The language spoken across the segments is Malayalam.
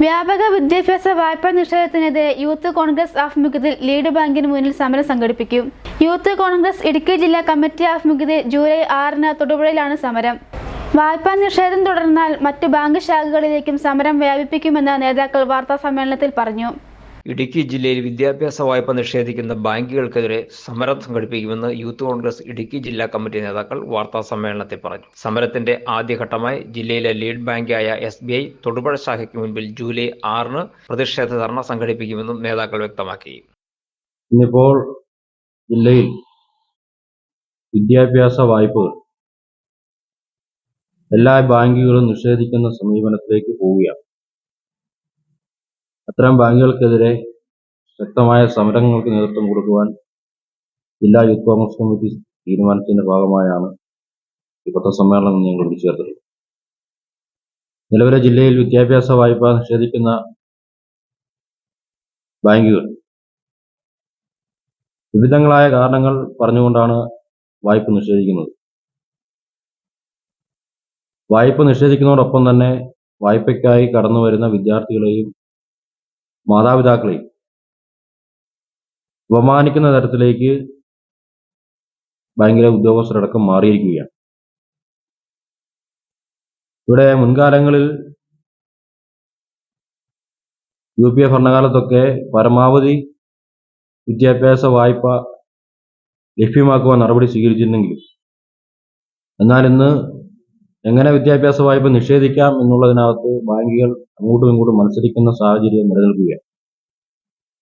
വ്യാപക വിദ്യാഭ്യാസ വായ്പാ നിഷേധത്തിനെതിരെ യൂത്ത് കോൺഗ്രസ് ആഭിമുഖ്യത്തിൽ ലീഡ് ബാങ്കിന് മുന്നിൽ സമരം സംഘടിപ്പിക്കും. യൂത്ത് കോൺഗ്രസ് ഇടുക്കി ജില്ലാ കമ്മിറ്റി ആഭിമുഖ്യത്തിൽ ജൂലൈ ആറിന് തൊടുപുഴയിലാണ് സമരം. വായ്പാ നിഷേധം തുടർന്നാൽ മറ്റു ബാങ്ക് ശാഖകളിലേക്കും സമരം വ്യാപിപ്പിക്കുമെന്ന് നേതാക്കൾ വാർത്താ സമ്മേളനത്തിൽ പറഞ്ഞു. ഇടുക്കി ജില്ലയിൽ വിദ്യാഭ്യാസ വായ്പ നിഷേധിക്കുന്ന ബാങ്കുകൾക്കെതിരെ സമരം സംഘടിപ്പിക്കുമെന്ന് യൂത്ത് കോൺഗ്രസ് ഇടുക്കി ജില്ലാ കമ്മിറ്റി നേതാക്കൾ വാർത്താ സമ്മേളനത്തിൽ പറഞ്ഞു. സമരത്തിന്റെ ആദ്യഘട്ടമായി ജില്ലയിലെ ലീഡ് ബാങ്കായ എസ് ബി ഐ തൊടുപുഴ ശാഖയ്ക്ക് മുൻപിൽ ജൂലൈ ആറിന് പ്രതിഷേധ ധർണ സംഘടിപ്പിക്കുമെന്നും നേതാക്കൾ വ്യക്തമാക്കി. ഇന്നിപ്പോൾ ജില്ലയിൽ വിദ്യാഭ്യാസ വായ്പകൾ എല്ലാ ബാങ്കുകളും നിഷേധിക്കുന്ന സമീപനത്തിലേക്ക് പോവുകയാണ്. അത്തരം ബാങ്കുകൾക്കെതിരെ ശക്തമായ സമരങ്ങൾക്ക് നേതൃത്വം കൊടുക്കുവാൻ ജില്ലാ യൂത്ത് കോൺഗ്രസ് കമ്മിറ്റി തീരുമാനത്തിന്റെ ഭാഗമായാണ് ഈ പത്രസമ്മേളനം ഞങ്ങൾ വിളിച്ചു ചേർത്തത് നിലവിലെ ജില്ലയിൽ വിദ്യാഭ്യാസ വായ്പ നിഷേധിക്കുന്ന ബാങ്കുകൾ. വിവിധങ്ങളായ കാരണങ്ങൾ പറഞ്ഞുകൊണ്ടാണ് വായ്പ നിഷേധിക്കുന്നത്. വായ്പ നിഷേധിക്കുന്നതോടൊപ്പം തന്നെ വായ്പയ്ക്കായി കടന്നു വരുന്ന വിദ്യാർത്ഥികളെയും മാതാപിതാക്കളെയും അപമാനിക്കുന്ന തരത്തിലേക്ക് ഭയങ്കര ഉദ്യോഗസ്ഥരടക്കം മാറിയിരിക്കുകയാണ്. ഇവിടെ മുൻകാലങ്ങളിൽ യു പി എ ഭരണകാലത്തൊക്കെ പരമാവധി വിദ്യാഭ്യാസ വായ്പ ലഭ്യമാക്കുവാൻ നടപടി സ്വീകരിച്ചിരുന്നെങ്കിലും എന്നാൽ ഇന്ന് എങ്ങനെ വിദ്യാഭ്യാസ വായ്പ നിഷേധിക്കാം എന്നുള്ളതിനകത്ത് ബാങ്കുകൾ അങ്ങോട്ടും ഇങ്ങോട്ടും മത്സരിക്കുന്ന സാഹചര്യം നിലനിൽക്കുകയാണ്.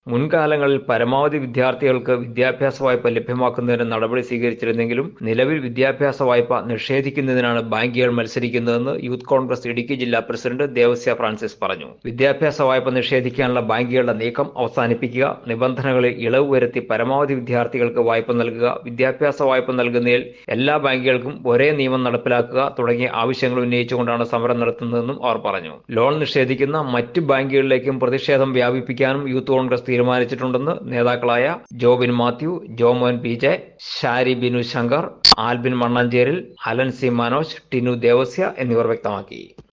മുൻകാലങ്ങളിൽ പരമാവധി വിദ്യാർത്ഥികൾക്ക് വിദ്യാഭ്യാസ വായ്പ ലഭ്യമാക്കുന്നതിന് നടപടി സ്വീകരിച്ചിരുന്നെങ്കിലും നിലവിൽ വിദ്യാഭ്യാസ വായ്പ നിഷേധിക്കുന്നതിനാണ് ബാങ്കുകൾ മത്സരിക്കുന്നതെന്ന് യൂത്ത് കോൺഗ്രസ് ഇടുക്കി ജില്ലാ പ്രസിഡന്റ് ദേവസ്യ ഫ്രാൻസിസ് പറഞ്ഞു. വിദ്യാഭ്യാസ വായ്പ നിഷേധിക്കാനുള്ള ബാങ്കുകളുടെ നീക്കം അവസാനിപ്പിക്കുക നിബന്ധനകളിൽ ഇളവ് വരുത്തി പരമാവധി വിദ്യാർത്ഥികൾക്ക് വായ്പ നൽകുക വിദ്യാഭ്യാസ വായ്പ നൽകുന്നതിൽ എല്ലാ ബാങ്കുകൾക്കും ഒരേ നിയമം നടപ്പിലാക്കുക തുടങ്ങിയ ആവശ്യങ്ങൾ ഉന്നയിച്ചുകൊണ്ടാണ് സമരം നടത്തുന്നതെന്നും അവർ പറഞ്ഞു. ലോൺ നിഷേധിക്കുന്ന മറ്റ് ബാങ്കുകളിലേക്കും പ്രതിഷേധം വ്യാപിപ്പിക്കാനും യൂത്ത് കോൺഗ്രസ് തീരുമാനിച്ചിട്ടുണ്ടെന്ന് നേതാക്കളായ Jobin Mathew Jomon P J Shari Binu Shankar Albin Mannancheril Alan C Manoj Tinu Devasya എന്നിവർ വ്യക്തമാക്കി.